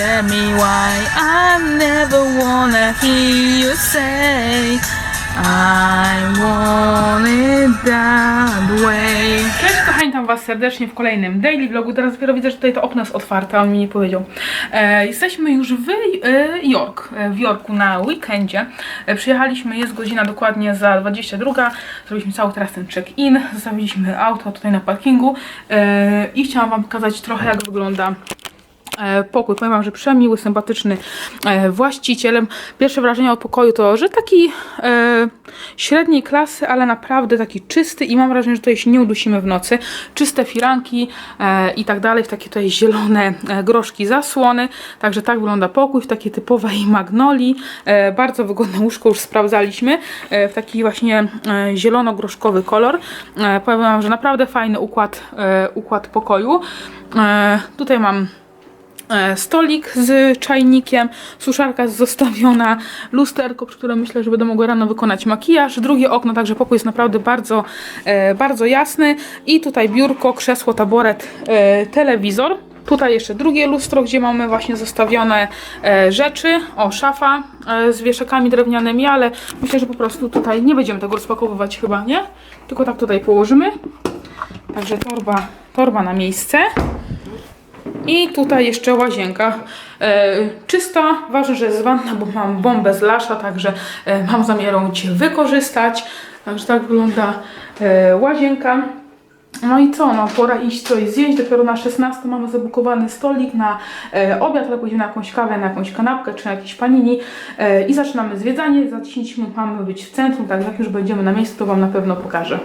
Tell me why I never wanna hear you say I want it that way. Cześć kochani, tam was serdecznie w kolejnym daily vlogu. Teraz dopiero widzę, że tutaj to okno jest otwarte, on mi nie powiedział. E, jesteśmy już w e, York, e, w Yorku na weekendzie. E, przyjechaliśmy, jest godzina dokładnie za 22. Zrobiliśmy cały teraz ten check-in, zostawiliśmy auto tutaj na parkingu e, i chciałam wam pokazać trochę jak wygląda pokój. Powiem Wam, że przemiły, sympatyczny e, właścicielem. Pierwsze wrażenie o pokoju to, że taki e, średniej klasy, ale naprawdę taki czysty i mam wrażenie, że tutaj się nie udusimy w nocy. Czyste firanki e, i tak dalej, w takie tutaj zielone e, groszki zasłony. Także tak wygląda pokój w takiej typowej magnolii. E, bardzo wygodne łóżko już sprawdzaliśmy e, w taki właśnie e, zielono-groszkowy kolor. E, powiem Wam, że naprawdę fajny układ, e, układ pokoju. E, tutaj mam e, stolik z czajnikiem, suszarka zostawiona, lusterko, przy którym myślę, że będę mogła rano wykonać makijaż, drugie okno, także pokój jest naprawdę bardzo, e, bardzo jasny i tutaj biurko, krzesło, taboret, e, telewizor. Tutaj jeszcze drugie lustro, gdzie mamy właśnie zostawione e, rzeczy. O, szafa e, z wieszakami drewnianymi, ale myślę, że po prostu tutaj nie będziemy tego rozpakowywać chyba, nie? Tylko tak tutaj położymy. Także torba, torba na miejsce. I tutaj jeszcze łazienka. E, czysta, ważne, że jest wanna, bo mam bombę z lasza, także e, mam zamiar ją wykorzystać. Także tak wygląda e, łazienka. No i co, no pora iść coś zjeść. Dopiero na 16 mamy zabukowany stolik na e, obiad, ale pójdziemy na jakąś kawę, na jakąś kanapkę czy na jakieś panini e, i zaczynamy zwiedzanie. Za 10 minut mamy być w centrum, tak jak już będziemy na miejscu, to Wam na pewno pokażę.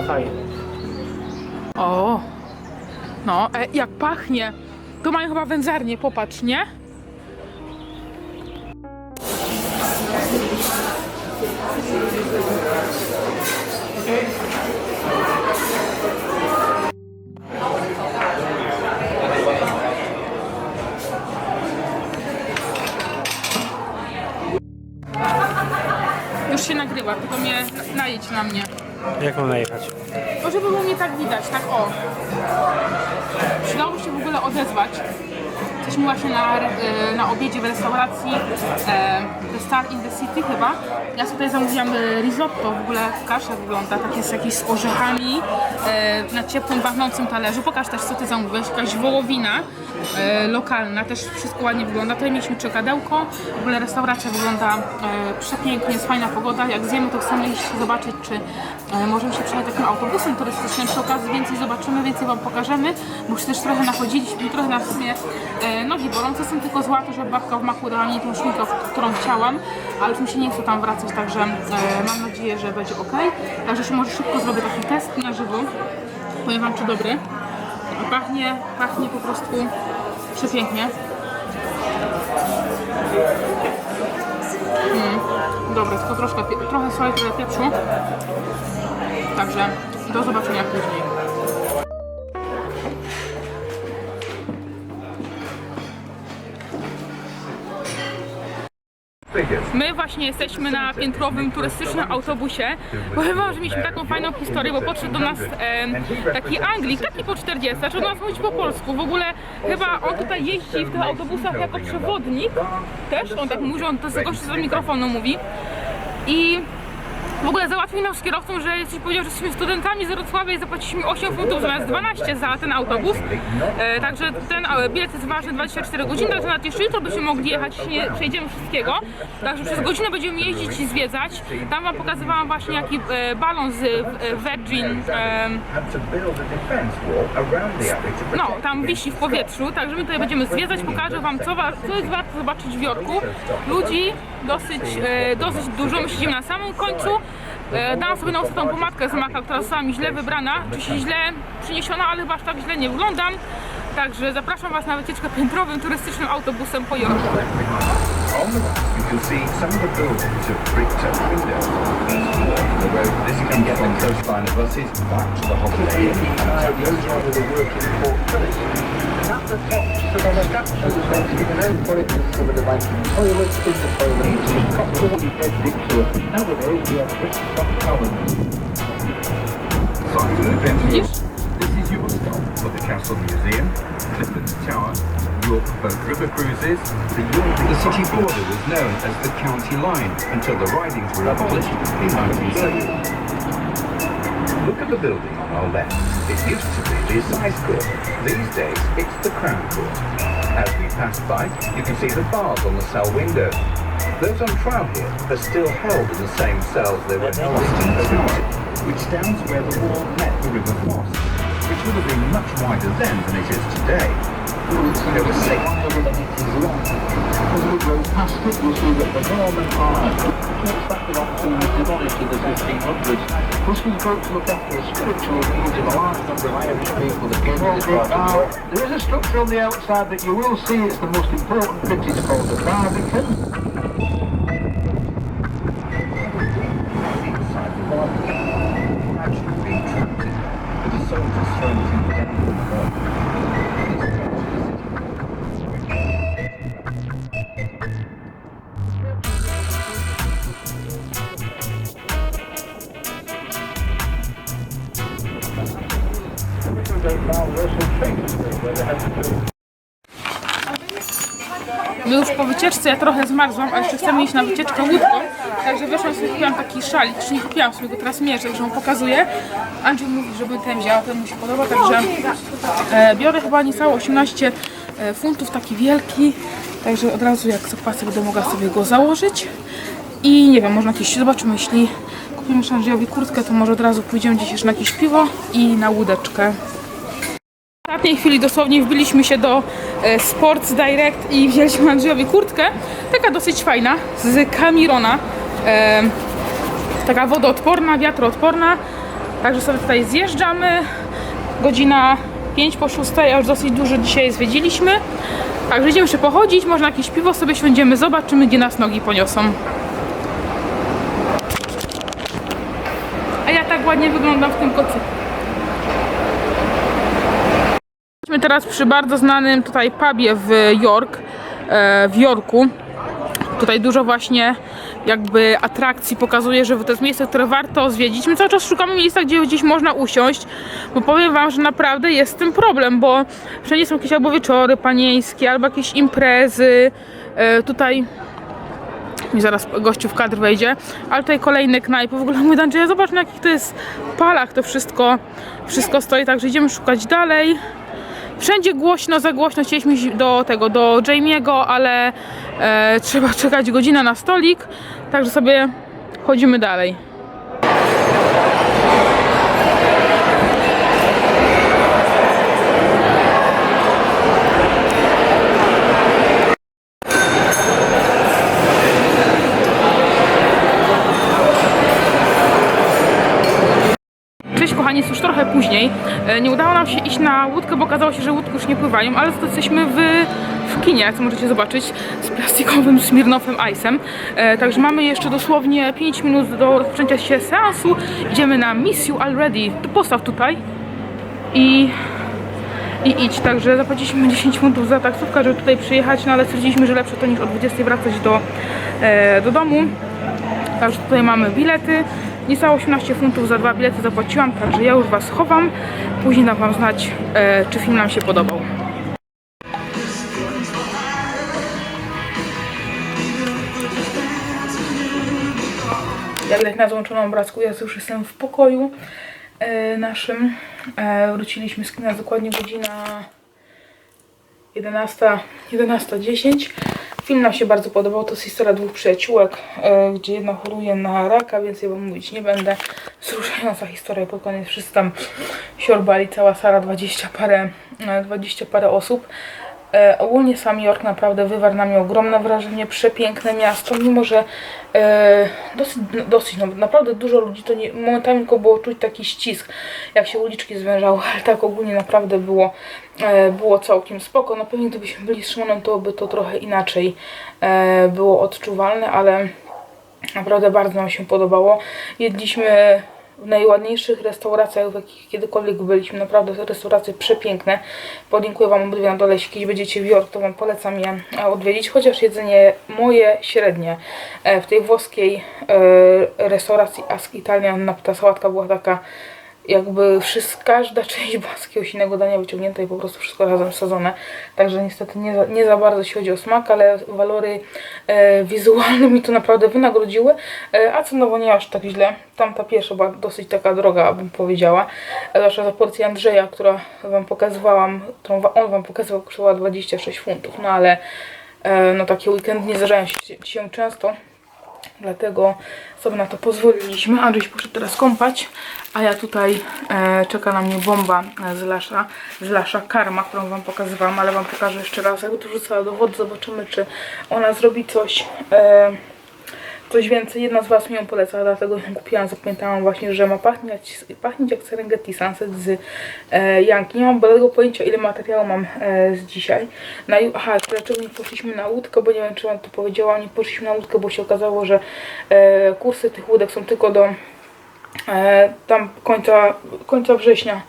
Wygląda fajnie. O, no, e, jak pachnie. To mają chyba wędzarnię, popatrz, nie? Już się nagrywa, tylko mnie najedź na mnie. Jak mam najechać? No żeby było mnie tak widać, tak o. Przydałoby się w ogóle odezwać. jesteśmy właśnie na, re- e, na obiedzie w restauracji e, The Star in the City chyba. Ja tutaj zamówiłam e, risotto, w ogóle kasza wygląda, tak jest jakieś z orzechami na ciepłym, pachnącym talerzu. Pokaż też co ty zamówiłeś, jakaś wołowina e, lokalna, też wszystko ładnie wygląda. Tutaj mieliśmy czekadełko, w ogóle restauracja wygląda e, przepięknie, jest fajna pogoda. Jak zjemy, to chcemy iść zobaczyć, czy e, możemy się przejechać takim autobusem turystycznym. Przy okazji więcej zobaczymy, więcej Wam pokażemy, bo już też trochę nachodziliśmy, trochę nas w sumie e, nogi bolą. Co są tylko zła, to że babka w maku dała mi tą szminkę, którą chciałam, ale już mi się nie chce tam wracać, także e, mam nadzieję, że będzie ok. Także jeszcze może szybko zrobię taki test na żywo. Powiem Wam, czy dobry. Pachnie, pachnie po prostu przepięknie. Mm, dobre, tylko troszkę, trochę soli, trochę pieprzu. Także do zobaczenia później. My właśnie jesteśmy na piętrowym turystycznym autobusie. Powiem wam, że mieliśmy taką fajną historię, bo podszedł do nas e, taki Anglik, taki po 40, zaczął do nas mówić po polsku. W ogóle chyba on tutaj jeździ w tych autobusach jako przewodnik. Też on tak mówi, on to gość, co do mikrofonu mówi. I w ogóle załatwił nam z kierowcą, że jesteś powiedział, że jesteśmy studentami z Wrocławia i zapłaciliśmy 8 funtów zamiast 12 za ten autobus. E, także ten e, bilet jest ważny 24 godziny, także nawet jeszcze jutro byśmy mogli jechać, nie przejdziemy wszystkiego. Także przez godzinę będziemy jeździć i zwiedzać. Tam wam pokazywałam właśnie jaki e, balon z e, Virgin e, no, tam wisi w powietrzu, także my tutaj będziemy zwiedzać, pokażę wam co, co jest warto zobaczyć w Jorku. Ludzi dosyć, e, dosyć dużo, my siedzimy na samym końcu. E, sobie na tą pomadkę z maka, która została mi źle wybrana, czy się źle przyniesiona, ale chyba aż tak źle nie wyglądam. Także zapraszam was na wycieczkę piętrowym, turystycznym autobusem po Jorku. On the right, you can see some of the buildings have bricked up windows on the first floor of the road. This can get on coastline of buses back to the holiday inn. So those are the work in Port Phillip. The top, stood a statue that's to the known for its the toilet. It's all the dead victuals. Nowadays, we are and This is your stop for the Castle Museum, Clifford's Tower, York Boat River Cruises. The, York, the city border was known as the county line until the ridings were abolished in 1970. Look at the building on our left. It used to be the Assize Court. These days, it's the Crown Court. As we pass by, you can see the bars on the cell window. Those on trial here are still held in the same cells they were held in Tower, which stands where the wall met the River Foss, which would have been much wider then than it is today. There were six As we go past it, you'll see that the Norman Arch dates back to up to demolished in the 1500s. Plus we spoke to look after the spiritual needs of a large number of Irish people that came to this part of the There is a structure on the outside that you will see it's the most important bit. It's called the Barbican. Wycieczce, ja trochę zmarzłam, a jeszcze chcemy iść na wycieczkę łódką. Także wyszłam sobie, kupiłam taki szalik, czy nie kupiłam sobie go teraz mierzę, że mu pokazuję. Andrzej mówi, żebym ten wzięła, ten mu się podoba, także e, biorę chyba niecałe 18 e, funtów, taki wielki. Także od razu jak zapłacę, będę mogła sobie go założyć. I nie wiem, można jakieś, zobaczymy, jeśli kupimy jeszcze Andrzejowi kurtkę, to może od razu pójdziemy gdzieś jeszcze na jakieś piwo i na łódeczkę. W ostatniej chwili dosłownie wbiliśmy się do Sports Direct i wzięliśmy Andrzejowi kurtkę. Taka dosyć fajna, z Camirona. E, taka wodoodporna, wiatroodporna. Także sobie tutaj zjeżdżamy. Godzina 5 po 6, a już dosyć dużo dzisiaj zwiedziliśmy. Także idziemy jeszcze pochodzić, może na jakieś piwo sobie siądziemy, zobaczymy gdzie nas nogi poniosą. A ja tak ładnie wyglądam w tym kocyku. Teraz przy bardzo znanym tutaj pubie w York, e, w Yorku. Tutaj dużo właśnie jakby atrakcji pokazuje, że to jest miejsce, które warto zwiedzić. My cały czas szukamy miejsca, gdzie gdzieś można usiąść, bo powiem Wam, że naprawdę jest z tym problem, bo wszędzie są jakieś albo wieczory panieńskie, albo jakieś imprezy. E, tutaj mi zaraz gościu w kadr wejdzie, ale tutaj kolejne knajpy. W ogóle mówię, Andrzeja, zobacz na jakich to jest palach to wszystko, wszystko stoi, także idziemy szukać dalej. Wszędzie głośno, za głośno, chcieliśmy iść do tego, do Jamie'ego, ale e, trzeba czekać godzinę na stolik, także sobie chodzimy dalej. Cześć kochani, jest już trochę później. E, Nie udało nam się iść na łódkę, bo okazało się, że łódki już nie pływają, ale jesteśmy w, w kinie, jak możecie zobaczyć, z plastikowym Smirnoffem Ice'em. E, Także mamy jeszcze dosłownie 5 minut do rozpoczęcia się seansu. Idziemy na Miss You Already. Postaw tutaj i, i idź. Także zapłaciliśmy 10 funtów za taksówkę, żeby tutaj przyjechać, no ale stwierdziliśmy, że lepsze to niż o 20 wracać do, e, do domu. Także tutaj mamy bilety. Niecałe 18 funtów za dwa bilety zapłaciłam, także ja już Was chowam. Później dam Wam znać, e, czy film nam się podobał. Jak widać na złączonym obrazku, ja już jestem w pokoju e, naszym. E, wróciliśmy z kina dokładnie godzina 11, 11.10. Film nam się bardzo podobał. To jest historia dwóch przyjaciółek, e, gdzie jedna choruje na raka, więcej wam mówić nie będę. Wzruszająca historia, pod koniec wszyscy tam siorbali, cała Sara, 20 parę, e, 20 parę osób. E, ogólnie sam York naprawdę wywarł na mnie ogromne wrażenie, przepiękne miasto, mimo że e, dosyć, no, dosyć no, naprawdę dużo ludzi, to nie, momentami tylko było czuć taki ścisk, jak się uliczki zwężały, ale tak ogólnie naprawdę było, e, było całkiem spoko. No pewnie gdybyśmy byli z Szymonem, to by to trochę inaczej e, było odczuwalne, ale naprawdę bardzo nam się podobało. Jedliśmy w najładniejszych restauracjach, w jakich kiedykolwiek byliśmy. Naprawdę restauracje przepiękne. Podlinkuję Wam obydwie na dole, jeśli będziecie w York, to Wam polecam je e, odwiedzić. Chociaż jedzenie moje średnie. E, W tej włoskiej e, restauracji Ask Italian ta sałatka była taka jakby wszystko, każda część była z jakiegoś innego dania wyciągnięta i po prostu wszystko razem wsadzone. Także niestety nie za, nie za bardzo jeśli chodzi o smak, ale walory e, wizualne mi to naprawdę wynagrodziły. E, a cenowo nie aż tak źle. Tamta pierwsza była dosyć taka droga, bym powiedziała. E, Zwłaszcza za porcję Andrzeja, która Wam pokazywałam, którą on Wam pokazywał, kosztowała 26 funtów. No ale e, no takie weekendy nie zdarzają się, się często. Dlatego sobie na to pozwoliliśmy. Andrzej poszedł teraz kąpać, a ja tutaj e, czeka na mnie bomba e, z Lasza, z Lasza Karma, którą Wam pokazywałam, ale Wam pokażę jeszcze raz. Jakby to wrzucała do wody, zobaczymy, czy ona zrobi coś, e, coś więcej. Jedna z Was mi ją poleca, dlatego ją kupiłam. Zapamiętałam właśnie, że ma pachnieć, pachnieć jak Serengeti Sunset z e, Janki. Nie mam bladego pojęcia, ile materiału mam e, z dzisiaj. Na, ju- aha, dlaczego nie poszliśmy na łódkę, bo nie wiem, czy Wam to powiedziałam. Nie poszliśmy na łódkę, bo się okazało, że e, kursy tych łódek są tylko do e, tam końca, końca września.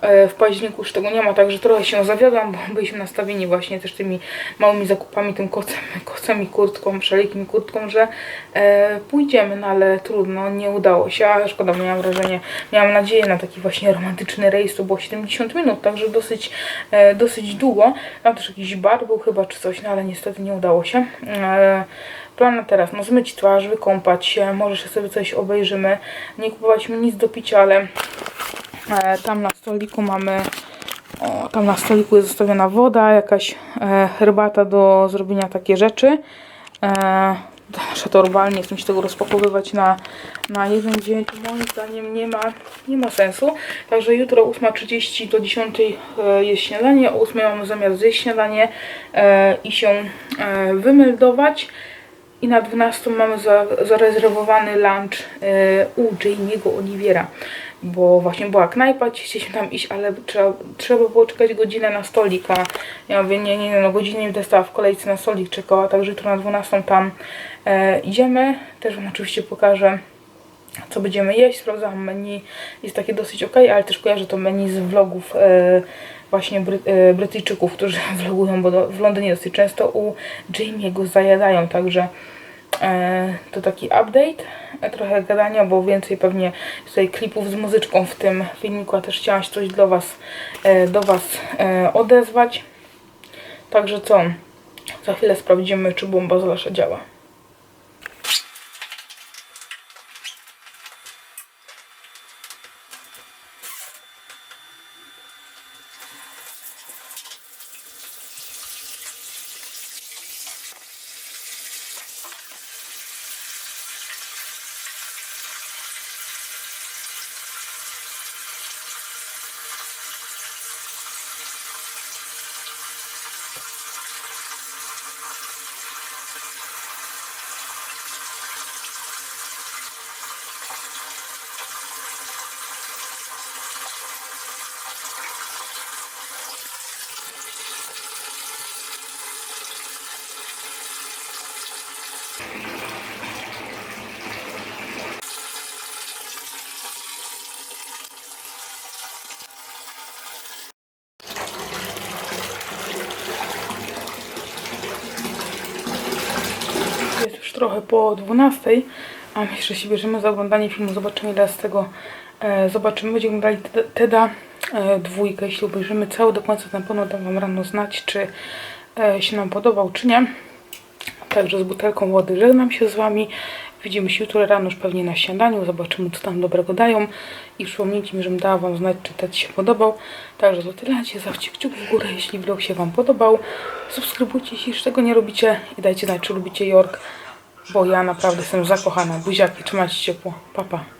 E, W październiku już tego nie ma, także trochę się zawiodłam, bo byliśmy nastawieni właśnie też tymi małymi zakupami, tym kocem, kocem i kurtką, szalikiem i kurtką, że e, pójdziemy, no ale trudno, nie udało się, a szkoda, miałam wrażenie, miałam nadzieję na taki właśnie romantyczny rejs, to było 70 minut, także dosyć, e, dosyć długo. Tam też jakiś bar był chyba czy coś, no ale niestety nie udało się. E, Plan na teraz, no zmyć twarz, wykąpać się, może sobie coś obejrzymy. Nie kupowaliśmy nic do picia, ale tam na stoliku mamy, o, tam na stoliku jest zostawiona woda, jakaś e, herbata do zrobienia takie rzeczy. E, to nasze torbalnie, nie chcę tego rozpakowywać na, na jeden dzień, to moim zdaniem nie ma, nie ma sensu. Także jutro 8.30 do 10 e, jest śniadanie, o 8 mamy zamiar zjeść śniadanie e, i się e, wymeldować. I na 12 mamy za, zarezerwowany lunch e, u Jamie'ego Oliviera, bo właśnie była knajpa, chcieliśmy tam iść, ale trzeba, trzeba było czekać godzinę na stolik, a ja mówię, nie, nie, no godzinę mi dostała w kolejce na stolik czekała, także jutro na 12 tam e, idziemy, też Wam oczywiście pokażę co będziemy jeść, sprawdzałam menu, jest takie dosyć ok, ale też kojarzę to menu z vlogów e, właśnie Bry, e, Brytyjczyków, którzy vlogują, bo do, w Londynie dosyć często u Jamie'ego zajadają, także to taki update, e, trochę gadania, bo więcej pewnie tutaj klipów z muzyczką w tym filmiku, a też chciałam się coś do Was, e, do was e, odezwać. Także co, za chwilę sprawdzimy, czy bomba z Lasza działa. Jest już po 12, a my jeszcze się bierzemy za oglądanie filmu. Zobaczymy ile z tego e, zobaczymy. Będziemy Te- Teda e, dwójkę. Jeśli obejrzymy cały do końca, na pewno dam Wam rano znać, czy e, się nam podobał, czy nie. Także z butelką wody żegnam się z Wami. Widzimy się jutro rano już pewnie na śniadaniu. Zobaczymy, co tam dobrego dają. I przypomnijcie mi, żebym dała Wam znać, czy ten się podobał. Także to tyle. Zostawcie kciuk w górę, jeśli vlog się Wam podobał. Subskrybujcie, jeśli już tego nie robicie. I dajcie znać, czy lubicie York. Bo ja naprawdę jestem zakochana. Buziaki, trzymajcie się ciepło. Pa, pa.